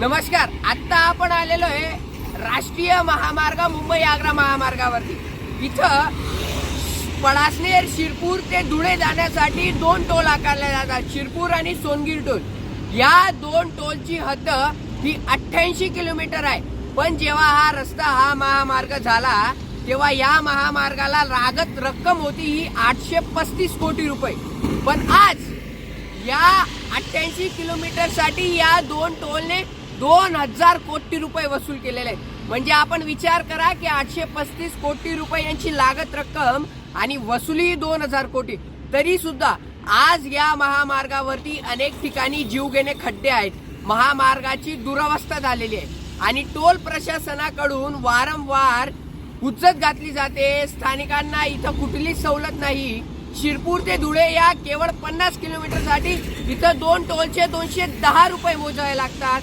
नमस्कार आत्ता आपण आलेलो आहे राष्ट्रीय महामार्ग मुंबई आग्रा महामार्गावरती. इथं पळासनेर शिरपूर ते धुळे जाण्यासाठी दोन टोल आकारले जातात शिरपूर आणि सोनगीर टोल. या दोन टोलची हद्द ही अठ्ठ्याऐंशी किलोमीटर आहे. पण जेव्हा हा रस्ता हा महामार्ग झाला तेव्हा या महामार्गाला लागत रक्कम होती ही आठशे पस्तीस कोटी रुपये. पण आज या अठ्ठ्याऐंशी किलोमीटरसाठी या दोन टोलने दोन हजार कोटी रुपये वसूल केलेले आहेत. म्हणजे आपण विचार करा की आठशे पस्तीस कोटी रुपये यांची लागत रक्कम आणि वसुली दोन हजार कोटी. तरी सुद्धा आज या महामार्गावरती अनेक ठिकाणी जीवघेणे खड्डे आहेत. महामार्गाची दुरावस्था झालेली आहे. आणि टोल प्रशासनाकडून वारंवार हुज्जत घातली जाते. स्थानिकांना इथं कुठलीच सवलत नाही. शिरपूर ते धुळे या केवळ पन्नास किलोमीटरसाठी इथं दोन टोलचे दोनशे दहा रुपये मोजावे लागतात.